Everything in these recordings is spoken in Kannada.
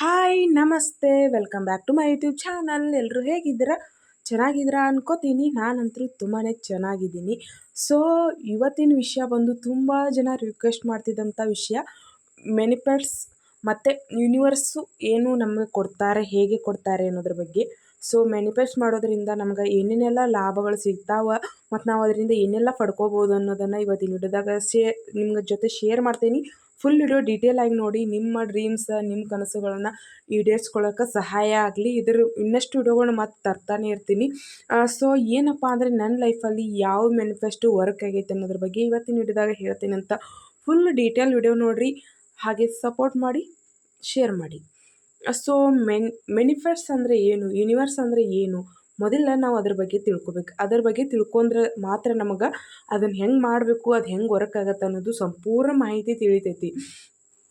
ಹಾಯ್ ನಮಸ್ತೆ. Welcome back to my YouTube channel ಎಲ್ಲರೂ ಹೇಗಿದ್ದೀರಾ? ಚೆನ್ನಾಗಿದ್ದೀರಾ ಅನ್ಕೋತೀನಿ. ನಾನಂತೂ ತುಂಬಾ ಚೆನ್ನಾಗಿದ್ದೀನಿ. ಸೊ ಇವತ್ತಿನ ವಿಷಯ ಬಂದು ತುಂಬ ಜನ ರಿಕ್ವೆಸ್ಟ್ ಮಾಡ್ತಿದ್ದಂಥ ವಿಷಯ. ಮೆನಿಫೆಟ್ಸ್ ಮತ್ತು ಯೂನಿವರ್ಸು ಏನು ನಮಗೆ ಕೊಡ್ತಾರೆ, ಹೇಗೆ ಕೊಡ್ತಾರೆ ಅನ್ನೋದ್ರ ಬಗ್ಗೆ. ಸೊ ಮ್ಯಾನಿಫೆಸ್ಟ್ ಮಾಡೋದ್ರಿಂದ ನಮ್ಗೆ ಏನೇನೆಲ್ಲ ಲಾಭಗಳು ಸಿಗ್ತಾವೆ ಮತ್ತು ನಾವು ಅದರಿಂದ ಏನೆಲ್ಲ ಪಡ್ಕೋಬೋದು ಅನ್ನೋದನ್ನು ಇವತ್ತಿನ ವಿಡಿಯೋದಾಗ ಶೇ ನಿಮ್ಮ ಜೊತೆ ಶೇರ್ ಮಾಡ್ತೀನಿ. ಫುಲ್ ವಿಡಿಯೋ ಡೀಟೇಲ್ ಆಗಿ ನೋಡಿ ನಿಮ್ಮ ಡ್ರೀಮ್ಸ್ ನಿಮ್ಮ ಕನಸುಗಳನ್ನು ಈಡೇರಿಸ್ಕೊಳ್ಳೋಕೆ ಸಹಾಯ ಆಗಲಿ. ಇದ್ರ ಇನ್ನಷ್ಟು ವಿಡಿಯೋಗಳನ್ನ ಮತ್ತೆ ತರ್ತಾನೆ ಇರ್ತೀನಿ. ಸೊ ಏನಪ್ಪ ಅಂದರೆ ನನ್ನ ಲೈಫಲ್ಲಿ ಯಾವ ಮ್ಯಾನಿಫೆಸ್ಟು ವರ್ಕ್ ಆಗೈತೆ ಅನ್ನೋದ್ರ ಬಗ್ಗೆ ಇವತ್ತಿನ ವಿಡಿಯೋದಾಗ ಹೇಳ್ತೀನಿ ಅಂತ ಫುಲ್ ಡೀಟೇಲ್ ವಿಡಿಯೋ ನೋಡಿರಿ. ಹಾಗೆ ಸಪೋರ್ಟ್ ಮಾಡಿ ಶೇರ್ ಮಾಡಿ. ಸೊ ಮೆನ್ ಮೆನಿಫೆಸ್ಟ್ ಅಂದರೆ ಏನು? ಯೂನಿವರ್ಸ್ ಅಂದರೆ ಏನು? ಮೊದಲ ನಾವು ಅದ್ರ ಬಗ್ಗೆ ತಿಳ್ಕೊಬೇಕು. ಅದ್ರ ಬಗ್ಗೆ ತಿಳ್ಕೊಂಡ್ರೆ ಮಾತ್ರ ನಮಗೆ ಅದನ್ನು ಹೆಂಗೆ ಮಾಡಬೇಕು, ಅದು ಹೆಂಗೆ ವರ್ಕ್ ಆಗತ್ತೆ ಅನ್ನೋದು ಸಂಪೂರ್ಣ ಮಾಹಿತಿ ತಿಳಿತೈತಿ.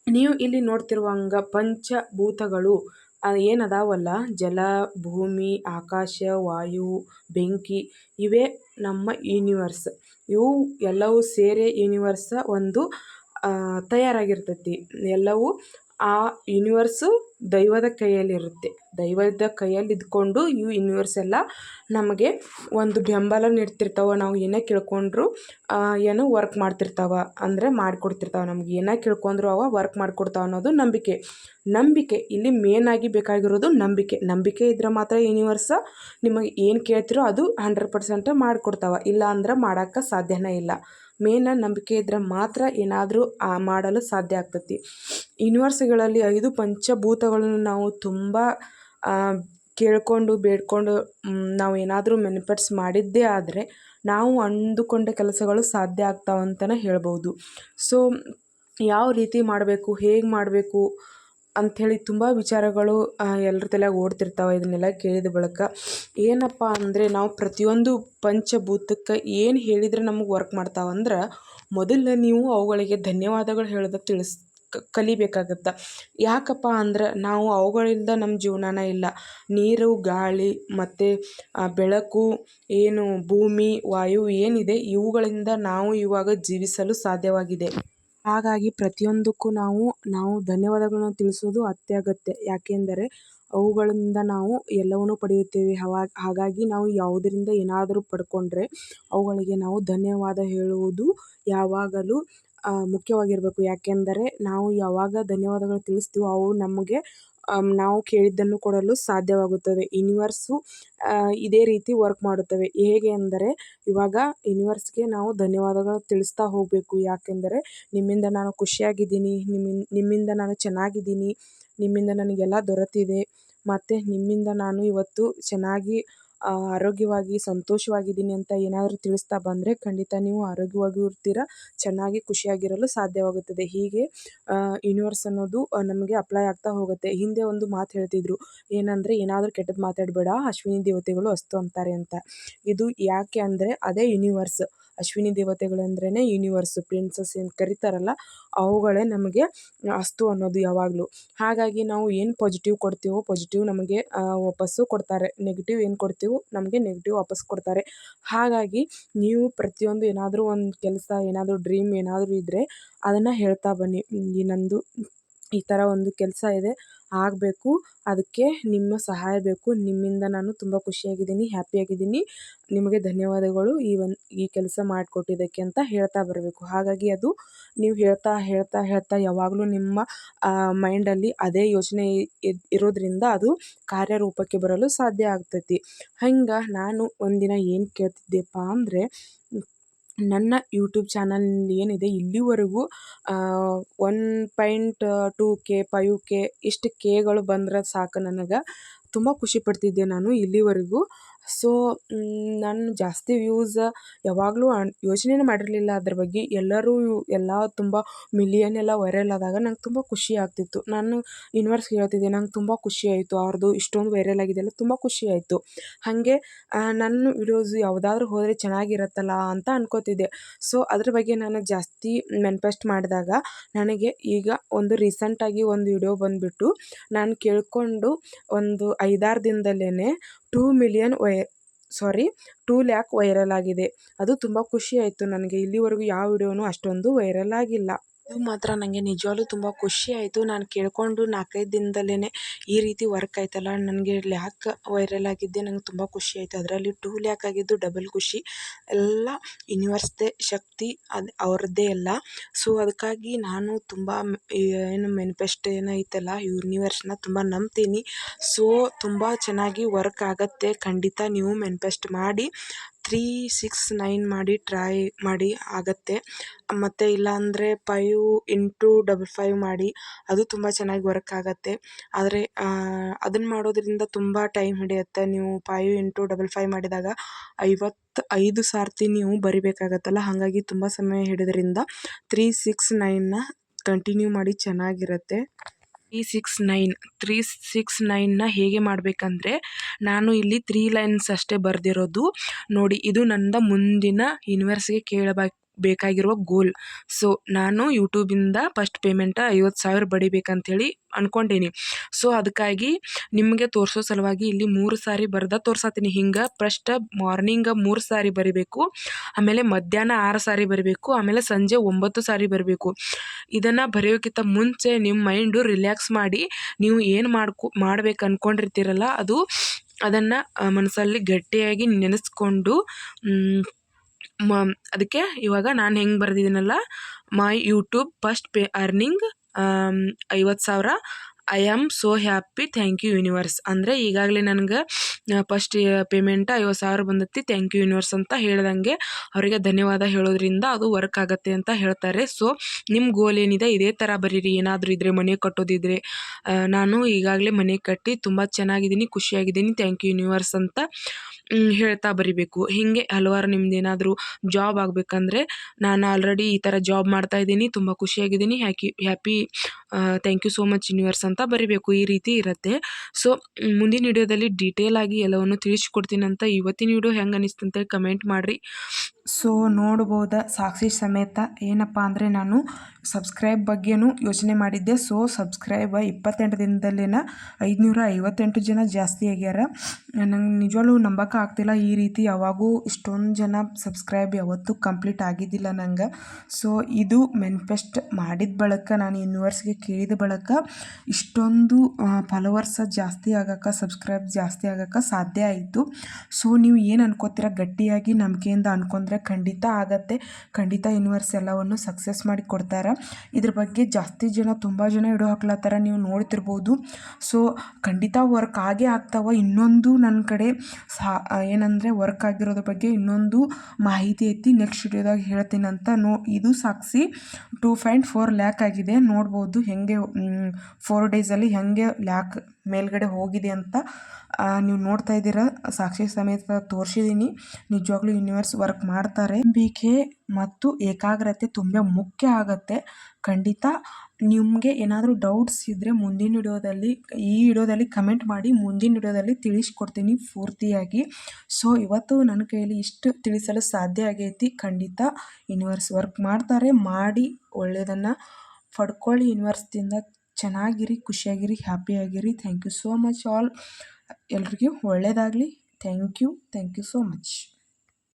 ನೀವು ಇಲ್ಲಿ ನೋಡ್ತಿರುವಂಗ ಪಂಚಭೂತಗಳು ಏನದಾವಲ್ಲ? ಜಲ, ಭೂಮಿ, ಆಕಾಶ, ವಾಯು, ಬೆಂಕಿ, ಇವೇ ನಮ್ಮ ಯೂನಿವರ್ಸ್ ಇವು ಎಲ್ಲವೂ ಸೇರಿ ಯೂನಿವರ್ಸ ಒಂದು ತಯಾರಾಗಿರ್ತೈತಿ. ಎಲ್ಲವೂ ಆ ಯೂನಿವರ್ಸು ದೈವದ ಕೈಯಲ್ಲಿರುತ್ತೆ. ದೈವದ ಕೈಯಲ್ಲಿ ಇದ್ಕೊಂಡು ಈ ಯೂನಿವರ್ಸ್ ಎಲ್ಲ ನಮಗೆ ಒಂದು ಬೆಂಬಲ ನೀಡ್ತಿರ್ತಾವೆ. ನಾವು ಏನೇ ಕೇಳ್ಕೊಂಡ್ರು ಏನು ವರ್ಕ್ ಮಾಡ್ತಿರ್ತಾವೆ. ಅಂದರೆ ಮಾಡಿಕೊಡ್ತಿರ್ತಾವೆ ನಮ್ಗೆ. ಏನೇ ಕೇಳ್ಕೊಂಡ್ರು ಅವ ವರ್ಕ್ ಮಾಡಿಕೊಡ್ತಾವೆ ಅನ್ನೋದು ನಂಬಿಕೆ. ನಂಬಿಕೆ, ಇಲ್ಲಿ ಮೇನಾಗಿ ಬೇಕಾಗಿರೋದು ನಂಬಿಕೆ. ನಂಬಿಕೆ ಇದ್ರೆ ಮಾತ್ರ ಯೂನಿವರ್ಸ್ ನಿಮಗೆ ಏನು ಕೇಳ್ತಿರೋ ಅದು ಹಂಡ್ರೆಡ್ ಪರ್ಸೆಂಟ್ ಮಾಡಿಕೊಡ್ತಾವೆ. ಇಲ್ಲ ಅಂದ್ರೆ ಮಾಡೋಕ್ಕೆ ಸಾಧ್ಯನೇ ಇಲ್ಲ. ಮೇನ ನಂಬಿಕೆ ಇದ್ರೆ ಮಾತ್ರ ಏನಾದರೂ ಮಾಡಲು ಸಾಧ್ಯ ಆಗ್ತೈತಿ. ಯೂನಿವರ್ಸ್ಗಳಲ್ಲಿ ಐದು ಪಂಚಭೂತಗಳನ್ನು ನಾವು ತುಂಬ ಕೇಳಿಕೊಂಡು, ಬೇಡ್ಕೊಂಡು ನಾವು ಏನಾದರೂ ಮೆನಿಫೆಟ್ಸ್ ಮಾಡಿದ್ದೇ ಆದರೆ, ನಾವು ಅಂದುಕೊಂಡ ಕೆಲಸಗಳು ಸಾಧ್ಯ ಆಗ್ತಾವಂತಲೇ ಹೇಳ್ಬೋದು. ಸೊ, ಯಾವ ರೀತಿ ಮಾಡಬೇಕು, ಹೇಗೆ ಮಾಡಬೇಕು ಅಂಥೇಳಿ ತುಂಬ ವಿಚಾರಗಳು ಎಲ್ಲರ ತಲೆಯಾಗ ಓಡ್ತಿರ್ತಾವೆ ಇದನ್ನೆಲ್ಲ ಕೇಳಿದ ಬಳಿಕ, ಏನಪ್ಪ ಅಂದರೆ ನಾವು ಪ್ರತಿಯೊಂದು ಪಂಚಭೂತಕ್ಕೆ ಏನು ಹೇಳಿದರೆ ನಮಗೆ ವರ್ಕ್ ಮಾಡ್ತಾವಂದ್ರೆ ಮೊದಲು ನೀವು ಅವುಗಳಿಗೆ ಧನ್ಯವಾದಗಳು ಹೇಳೋದಕ್ಕೆ ತಿಳಿಸ್ ಕಲಿಬೇಕಾಗತ್ತೆ. ಯಾಕಪ್ಪ ಅಂದ್ರೆ ನಾವು ಅವುಗಳಿಂದ ನಮ್ಮ ಜೀವನಾನ ಇಲ್ಲ. ನೀರು, ಗಾಳಿ ಮತ್ತು ಬೆಳಕು, ಏನು ಭೂಮಿ, ವಾಯು ಏನಿದೆ ಇವುಗಳಿಂದ ನಾವು ಇವಾಗ ಜೀವಿಸಲು ಸಾಧ್ಯವಾಗಿದೆ. ಹಾಗಾಗಿ ಪ್ರತಿಯೊಂದಕ್ಕೂ ನಾವು ನಾವು ಧನ್ಯವಾದಗಳನ್ನ ತಿಳಿಸೋದು ಅತ್ಯಗತ್ಯ. ಯಾಕೆಂದರೆ, ಅವುಗಳಿಂದ ನಾವು ಎಲ್ಲವನ್ನೂ ಪಡೆಯುತ್ತೇವೆ. ಹಾಗಾಗಿ ನಾವು ಯಾವುದರಿಂದ ಏನಾದರೂ ಪಡ್ಕೊಂಡ್ರೆ ಅವುಗಳಿಗೆ ನಾವು ಧನ್ಯವಾದ ಹೇಳುವುದು ಯಾವಾಗಲೂ ಮುಖ್ಯವಾಗಿರಬೇಕು. ಯಾಕೆಂದರೆ, ನಾವು ಯಾವಾಗ ಧನ್ಯವಾದಗಳು ತಿಳಿಸ್ತೀವೋ ಅವು ನಮಗೆ ನಾವು ಕೇಳಿದ್ದನ್ನು ಕೊಡಲು ಸಾಧ್ಯವಾಗುತ್ತದೆ. ಯೂನಿವರ್ಸು ಇದೇ ರೀತಿ ವರ್ಕ್ ಮಾಡುತ್ತವೆ. ಹೇಗೆ ಅಂದರೆ, ಇವಾಗ ಯೂನಿವರ್ಸ್ಗೆ ನಾವು ಧನ್ಯವಾದಗಳು ತಿಳಿಸ್ತಾ ಹೋಗಬೇಕು. ಯಾಕೆಂದರೆ, ನಿಮ್ಮಿಂದ ನಾನು ಖುಷಿಯಾಗಿದ್ದೀನಿ ನಿಮ್ಮಿಂದ ನಿಮ್ಮಿಂದ ನಾನು ಚೆನ್ನಾಗಿದ್ದೀನಿ, ನಿಮ್ಮಿಂದ ನನಗೆಲ್ಲ ದೊರೆತಿದೆ. ಮತ್ತು ನಿಮ್ಮಿಂದ ನಾನು ಇವತ್ತು ಚೆನ್ನಾಗಿ ಆರೋಗ್ಯವಾಗಿ ಸಂತೋಷವಾಗಿದ್ದೀನಿ ಅಂತ ಏನಾದರೂ ತಿಳಿಸ್ತಾ ಬಂದರೆ ಖಂಡಿತ ನೀವು ಆರೋಗ್ಯವಾಗಿಯೂ ಇರ್ತೀರ, ಚೆನ್ನಾಗಿ ಖುಷಿಯಾಗಿರಲು ಸಾಧ್ಯವಾಗುತ್ತದೆ. ಹೀಗೆ ಯೂನಿವರ್ಸ್ ಅನ್ನೋದು ನಮಗೆ ಅಪ್ಲೈ ಆಗ್ತಾ ಹೋಗುತ್ತೆ. ಹಿಂದೆ ಒಂದು ಮಾತು ಹೇಳ್ತಿದ್ರು, ಏನಂದರೆ ಏನಾದರೂ ಕೆಟ್ಟದ್ದು ಮಾತಾಡಬೇಡ, ಅಶ್ವಿನಿ ದೇವತೆಗಳು ಅಸ್ತು ಅಂತಾರೆ ಅಂತ. ಇದು ಯಾಕೆ ಅಂದರೆ ಅದೇ ಯೂನಿವರ್ಸ್ ಅಶ್ವಿನಿ ದೇವತೆಗಳಂದ್ರೇ ಯೂನಿವರ್ಸ್ ಪ್ರಿನ್ಸಸ್ ಏನು ಕರೀತಾರಲ್ಲ, ಅವುಗಳೇ ನಮಗೆ ಅಸ್ತು ಅನ್ನೋದು ಯಾವಾಗಲೂ. ಹಾಗಾಗಿ ನಾವು ಏನು ಪಾಸಿಟಿವ್ ಕೊಡ್ತೀವೋ ಪಾಸಿಟಿವ್ ನಮಗೆ ವಾಪಸ್ಸು ಕೊಡ್ತಾರೆ. ನೆಗೆಟಿವ್ ಏನು ಕೊಡ್ತೀವೋ ನಮಗೆ ನೆಗೆಟಿವ್ ವಾಪಸ್ ಕೊಡ್ತಾರೆ. ಹಾಗಾಗಿ ನೀವು ಪ್ರತಿಯೊಂದು ಏನಾದರೂ ಒಂದು ಕೆಲಸ, ಏನಾದರೂ ಡ್ರೀಮ್ ಏನಾದರೂ ಇದ್ದರೆ ಅದನ್ನು ಹೇಳ್ತಾ ಬನ್ನಿ. ಈ ನಂದು ಈ ಥರ ಒಂದು ಕೆಲಸ ಇದೆ. ಆಗಬೇಕು. ಅದಕ್ಕೆ ನಿಮ್ಮ ಸಹಾಯ ಬೇಕು. ನಿಮ್ಮಿಂದ ನಾನು ತುಂಬ ಖುಷಿಯಾಗಿದ್ದೀನಿ, ಹ್ಯಾಪಿಯಾಗಿದ್ದೀನಿ. ನಿಮಗೆ ಧನ್ಯವಾದಗಳು ಈ ಒಂದು ಈ ಕೆಲಸ ಮಾಡಿಕೊಟ್ಟಿದ್ದಕ್ಕೆ ಅಂತ ಹೇಳ್ತಾ ಬರಬೇಕು. ಹಾಗಾಗಿ ಅದು ನೀವು ಹೇಳ್ತಾ ಹೇಳ್ತಾ ಹೇಳ್ತಾ ಯಾವಾಗಲೂ ನಿಮ್ಮ ಮೈಂಡಲ್ಲಿ ಅದೇ ಯೋಚನೆ ಇರೋದ್ರಿಂದ ಅದು ಕಾರ್ಯರೂಪಕ್ಕೆ ಬರಲು ಸಾಧ್ಯ ಆಗ್ತೈತಿ. ಹಂಗೆ ನಾನು ಒಂದಿನ ಏನು ಕೇಳ್ತಿದ್ದೆಪ್ಪ ಅಂದರೆ ನನ್ನ ಯೂಟ್ಯೂಬ್ ಚಾನಲ್ ಏನಿದೆ, ಇಲ್ಲಿವರೆಗೂ one point two K, five K, ಇಷ್ಟು ಕೆಗಳು ಬಂದ್ರೆ ಸಾಕು ನನಗೆ. ತುಂಬ ಖುಷಿ ಪಡ್ತಿದ್ದೆ ನಾನು ಇಲ್ಲಿವರೆಗೂ. ಸೊ ನಾನು ಜಾಸ್ತಿ ವ್ಯೂಸ್ ಯಾವಾಗಲೂ ಯೋಚನೆನೇ ಮಾಡಿರಲಿಲ್ಲ ಅದ್ರ ಬಗ್ಗೆ. ಎಲ್ಲರೂ ಎಲ್ಲ ತುಂಬ ಮಿಲಿಯನ್ ಎಲ್ಲ ವೈರಲ್ ಆದಾಗ ನಂಗೆ ತುಂಬ ಖುಷಿ ಆಗ್ತಿತ್ತು. ನಾನು ಯೂನಿವರ್ಸ್ ಹೇಳ್ತಿದ್ದೆ, ನಂಗೆ ತುಂಬ ಖುಷಿ ಆಯಿತು. ಅವ್ರದ್ದು ಇಷ್ಟೊಂದು ವೈರಲ್ ಆಗಿದೆಯಲ್ಲ ತುಂಬ ಖುಷಿ ಆಯಿತು. ಹಾಗೆ ನನ್ನ ವಿಡಿಯೋಸ್ ಯಾವುದಾದ್ರೂ ಹೋದರೆ ಚೆನ್ನಾಗಿರತ್ತಲ್ಲ ಅಂತ ಅನ್ಕೋತಿದ್ದೆ. ಸೊ ಅದ್ರ ಬಗ್ಗೆ ನಾನು ಜಾಸ್ತಿ ಮೆನ್ಫೆಸ್ಟ್ ಮಾಡಿದಾಗ ನನಗೆ ಈಗ ಒಂದು ರೀಸೆಂಟಾಗಿ ಒಂದು ವಿಡಿಯೋ ಬಂದುಬಿಟ್ಟು ನಾನು ಕೇಳಿಕೊಂಡು ಒಂದು ಐದಾರು ದಿನದಲ್ಲೇ ಟೂ ಮಿಲಿಯನ್ ವೈ ಸಾರಿ, ಟೂ ಲ್ಯಾಕ್ ವೈರಲ್ ಆಗಿದೆ. ಅದು ತುಂಬ ಖುಷಿ ಆಯಿತು ನನಗೆ. ಇಲ್ಲಿವರೆಗೂ ಯಾವ ವಿಡಿಯೋನೂ ಅಷ್ಟೊಂದು ವೈರಲ್ ಆಗಿಲ್ಲ. ಇದು ಮಾತ್ರ ನನಗೆ ನಿಜವಾಗ್ಲೂ ತುಂಬ ಖುಷಿ ಆಯಿತು. ನಾನು ಕೇಳಿಕೊಂಡು ನಾಲ್ಕೈದು ದಿನದಲ್ಲೇ ಈ ರೀತಿ ವರ್ಕ್ ಆಯ್ತಲ್ಲ, ನನಗೆ ಲ್ಯಾಕ್ ವೈರಲ್ ಆಗಿದ್ದೆ ನಂಗೆ ತುಂಬ ಖುಷಿ ಆಯಿತು. ಅದರಲ್ಲಿ ಟೂ ಲ್ಯಾಕ್ ಆಗಿದ್ದು ಡಬಲ್ ಖುಷಿ. ಎಲ್ಲ ಯೂನಿವರ್ಸ್ದೇ ಶಕ್ತಿ ಅದು ಅವ್ರದ್ದೇ ಎಲ್ಲ. ಸೊ ಅದಕ್ಕಾಗಿ ನಾನು ತುಂಬ ಏನು ಮೆನಿಫೆಸ್ಟ್ ಏನೈತಲ್ಲ ಯೂನಿವರ್ಸ್ನ ತುಂಬ ನಂಬ್ತೀನಿ. ಸೊ ತುಂಬ ಚೆನ್ನಾಗಿ ವರ್ಕ್ ಆಗುತ್ತೆ. ಖಂಡಿತ ನೀವು ಮೆನಿಫೆಸ್ಟ್ ಮಾಡಿ. ತ್ರೀ ಸಿಕ್ಸ್ ನೈನ್ ಮಾಡಿ ಟ್ರೈ ಮಾಡಿ ಆಗುತ್ತೆ. ಮತ್ತು ಇಲ್ಲಾಂದರೆ ಫೈವ್ ಇಂಟು ಡಬಲ್ ಫೈವ್ ಮಾಡಿ ಅದು ತುಂಬ ಚೆನ್ನಾಗಿ ವರ್ಕ್ ಆಗುತ್ತೆ. ಆದರೆ ಅದನ್ನು ಮಾಡೋದ್ರಿಂದ ತುಂಬ ಟೈಮ್ ಹಿಡಿಯುತ್ತೆ. ನೀವು ಫೈವ್ ಇಂಟು ಡಬಲ್ ಫೈವ್ ಮಾಡಿದಾಗ ಐವತ್ತು ಐದು ಸಾರ್ತಿ ನೀವು ಬರಿಬೇಕಾಗತ್ತಲ್ಲ? ಹಾಗಾಗಿ ತುಂಬ ಸಮಯ ಹಿಡಿದ್ರಿಂದ ತ್ರೀ ಸಿಕ್ಸ್ ನೈನ್ನ ಕಂಟಿನ್ಯೂ ಮಾಡಿ ಚೆನ್ನಾಗಿರುತ್ತೆ. Three six nine three six ನೈನ್ನ ಹೇಗೆ ಮಾಡಬೇಕಂದ್ರೆ ನಾನು ಇಲ್ಲಿ ತ್ರೀ ಲೈನ್ಸ್ ಅಷ್ಟೇ ಬರೆದಿರೋದು. ನೋಡಿ, ಇದು ನನ್ನ ಮುಂದಿನ ಯೂನಿವರ್ಸ್ಗೆ ಕೇಳಬೇಕು ಬೇಕಾಗಿರುವ ಗೋಲ್ ಸೊ ನಾನು ಯೂಟ್ಯೂಬಿಂದ ಫಸ್ಟ್ ಪೇಮೆಂಟ ಐವತ್ತು ಸಾವಿರ ಬಡಿಬೇಕಂಥೇಳಿ ಅಂದ್ಕೊಂಡೇನಿ ಸೊ ಅದಕ್ಕಾಗಿ ನಿಮಗೆ ತೋರಿಸೋ ಸಲುವಾಗಿ ಇಲ್ಲಿ ಮೂರು ಸಾರಿ ಬರ್ದ ತೋರ್ಸತ್ತೀನಿ ಹಿಂಗೆ ಫಸ್ಟ್ ಮಾರ್ನಿಂಗ್ ಮೂರು ಸಾರಿ ಬರಿಬೇಕು, ಆಮೇಲೆ ಮಧ್ಯಾಹ್ನ ಆರು ಸಾರಿ ಬರಬೇಕು, ಆಮೇಲೆ ಸಂಜೆ ಒಂಬತ್ತು ಸಾರಿ ಬರಬೇಕು. ಇದನ್ನು ಬರೆಯೋಕ್ಕಿಂತ ಮುಂಚೆ ನಿಮ್ಮ ಮೈಂಡು ರಿಲ್ಯಾಕ್ಸ್ ಮಾಡಿ ನೀವು ಏನು ಮಾಡ್ಕೊ, ಮಾಡ್ಬೇಕು ಅಂದ್ಕೊಂಡಿರ್ತೀರಲ್ಲ ಅದು ಅದನ್ನು ಮನಸ್ಸಲ್ಲಿ ಗಟ್ಟಿಯಾಗಿ ನೆನೆಸ್ಕೊಂಡು ಮ, ಅದಕ್ಕೆ ಇವಾಗ ನಾನು ಹೆಂಗೆ ಬರೆದಿದ್ದೀನಲ್ಲ, my YouTube first pay, earning ಐವತ್ತು ಸಾವಿರ I am so happy thank you universe ಅಂದರೆ ಈಗಾಗಲೇ ನನಗೆ ಫಸ್ಟ್ ಪೇಮೆಂಟ್ ಐವತ್ತು ಸಾವಿರ ಬಂದೈತಿ. ಥ್ಯಾಂಕ್ ಯು ಯೂನಿವರ್ಸ್ ಅಂತ ಹೇಳ್ದಂಗೆ ಅವರಿಗೆ ಧನ್ಯವಾದ ಹೇಳೋದ್ರಿಂದ ಅದು ವರ್ಕ್ ಆಗುತ್ತೆ ಅಂತ ಹೇಳ್ತಾರೆ. ಸೊ ನಿಮ್ಮ ಗೋಲ್ ಏನಿದೆ, ಇದೇ ಥರ ಬರೀರಿ. ಏನಾದರೂ ಇದ್ದರೆ ಮನೆ ಕಟ್ಟೋದಿದ್ರೆ ನಾನು ಈಗಾಗಲೇ ಮನೆ ಕಟ್ಟಿ ತುಂಬ ಚೆನ್ನಾಗಿದ್ದೀನಿ, ಖುಷಿಯಾಗಿದ್ದೀನಿ ಥ್ಯಾಂಕ್ ಯು ಯೂನಿವರ್ಸ್ ಅಂತ ಹೇಳ್ತಾ ಬರಿಬೇಕು. ಹೀಗೆ ಹಲವಾರು ನಿಮ್ದು ಏನಾದರೂ ಜಾಬ್ ಆಗಬೇಕಂದ್ರೆ ನಾನು ಆಲ್ರೆಡಿ ಈ ಥರ ಜಾಬ್ ಮಾಡ್ತಾ ಇದ್ದೀನಿ, ತುಂಬ ಖುಷಿಯಾಗಿದ್ದೀನಿ ಹ್ಯಾಕಿ happy thank you so much universe ಅಂತ ಬರಿಬೇಕು, ಈ ರೀತಿ ಇರುತ್ತೆ. ಸೊ ಮುಂದಿನ ವಿಡಿಯೋದಲ್ಲಿ ಡೀಟೇಲ್ ಆಗಿ ಎಲ್ಲವನ್ನು ಅಂತ ಇವತ್ತಿನ ವಿಡಿಯೋ ಹೆಂಗೆ ಅನಿಸ್ತು ಕಮೆಂಟ್ ಮಾಡಿರಿ. ಸೊ ನೋಡ್ಬೋದ ಸಾಕ್ಷಿ ಸಮೇತ. ಏನಪ್ಪ ಅಂದರೆ ನಾನು ಸಬ್ಸ್ಕ್ರೈಬ್ ಬಗ್ಗೆನೂ ಯೋಚನೆ ಮಾಡಿದ್ದೆ. ಸೊ ಸಬ್ಸ್ಕ್ರೈಬ್ ಇಪ್ಪತ್ತೆಂಟು ದಿನದಲ್ಲಿನ ಐದುನೂರ ಐವತ್ತೆಂಟು ಜನ ಜಾಸ್ತಿ ಆಗ್ಯಾರ. ನಂಗೆ ನಿಜವಾಗ್ಲೂ ನಂಬಕ್ಕೆ ಆಗ್ತಿಲ್ಲ. ಈ ರೀತಿ ಯಾವಾಗೂ ಇಷ್ಟೊಂದು ಜನ ಸಬ್ಸ್ಕ್ರೈಬ್ ಯಾವತ್ತೂ ಕಂಪ್ಲೀಟ್ ಆಗಿದ್ದಿಲ್ಲ ನಂಗೆ. ಸೊ ಇದು ಮೆನ್ಫೆಸ್ಟ್ ಮಾಡಿದ ಬಳಿಕ, ನಾನು ಯೂನಿವರ್ಸ್ಗೆ ಕೇಳಿದ ಬಳಿಕ ಇಷ್ಟೊಂದು ಫಾಲೋವರ್ಸ ಜಾಸ್ತಿ ಆಗಕ್ಕೆ ಸಬ್ಸ್ಕ್ರೈಬ್ ಜಾಸ್ತಿ ಆಗಕ್ಕೆ ಸಾಧ್ಯ ಆಯಿತು. ಸೊ ನೀವು ಏನು ಅನ್ಕೋತೀರ ಗಟ್ಟಿಯಾಗಿ ನಂಬಿಕೆಯಿಂದ ಅನ್ಕೊಂಡ್ರೆ ಖಂಡಿತ ಆಗತ್ತೆ. ಖಂಡಿತ ಯೂನಿವರ್ಸ್ ಎಲ್ಲವನ್ನು ಸಕ್ಸಸ್ ಮಾಡಿ ಕೊಡ್ತಾರೆ. ಇದ್ರ ಬಗ್ಗೆ ಜಾಸ್ತಿ ಜನ ತುಂಬ ಜನ ಇಡೋ ಹಾಕ್ಲತ್ತಾರ ನೀವು ನೋಡ್ತಿರ್ಬೋದು. ಸೊ ಖಂಡಿತ ವರ್ಕ್ ಆಗೇ ಆಗ್ತಾವ. ಇನ್ನೊಂದು ನನ್ನ ಕಡೆ ಸಾ, ಏನಂದರೆ ವರ್ಕ್ ಆಗಿರೋದ್ರ ಬಗ್ಗೆ ಇನ್ನೊಂದು ಮಾಹಿತಿ ಐತಿ. ನೆಕ್ಸ್ಟ್ ವಿಡಿಯೋದಾಗ ಹೇಳ್ತೀನಿ ಅಂತ ನೋ, ಇದು ಸಾಕ್ಷಿ ಟೂ ಪಾಯಿಂಟ್ ಫೋರ್ ಲ್ಯಾಕ್ ಆಗಿದೆ. ನೋಡ್ಬೋದು ಹೆಂಗೆ ಫೋರ್ ಡೇಸಲ್ಲಿ ಹೇಗೆ ಲ್ಯಾಕ್ ಮೇಲ್ಗಡೆ ಹೋಗಿದೆ ಅಂತ ನೀವು ನೋಡ್ತಾ ಇದ್ದೀರಾ? ಸಾಕ್ಷಿ ಸಮೇತ ತೋರಿಸಿದ್ದೀನಿ. ನಿಜವಾಗ್ಲೂ ಯೂನಿವರ್ಸ್ ವರ್ಕ್ ಮಾಡ್ತಾರೆ. ನಂಬಿಕೆ ಮತ್ತು ಏಕಾಗ್ರತೆ ತುಂಬ ಮುಖ್ಯ ಆಗುತ್ತೆ. ಖಂಡಿತ ನಿಮಗೆ ಏನಾದರೂ ಡೌಟ್ಸ್ ಇದ್ದರೆ ಮುಂದಿನ ವಿಡಿಯೋದಲ್ಲಿ, ಈ ವಿಡಿಯೋದಲ್ಲಿ ಕಮೆಂಟ್ ಮಾಡಿ, ಮುಂದಿನ ವಿಡಿಯೋದಲ್ಲಿ ತಿಳಿಸ್ಕೊಡ್ತೀನಿ ಪೂರ್ತಿಯಾಗಿ. ಸೊ ಇವತ್ತು ನನ್ನ ಕೈಯಲ್ಲಿ ಇಷ್ಟು ತಿಳಿಸಲು ಸಾಧ್ಯ ಆಗೈತಿ. ಖಂಡಿತ ಯೂನಿವರ್ಸ್ ವರ್ಕ್ ಮಾಡ್ತಾರೆ. ಮಾಡಿ ಒಳ್ಳೆಯದನ್ನು ಪಡ್ಕೊಳ್ಳಿ ಯೂನಿವರ್ಸ್ದಿಂದ ಚೆನ್ನಾಗಿರಿ, ಖುಷಿಯಾಗಿರಿ, ಹ್ಯಾಪಿಯಾಗಿರಿ. Thank you so much all. ಎಲ್ರಿಗೂ ಒಳ್ಳೆಯದಾಗಲಿ thank you. Thank you so much.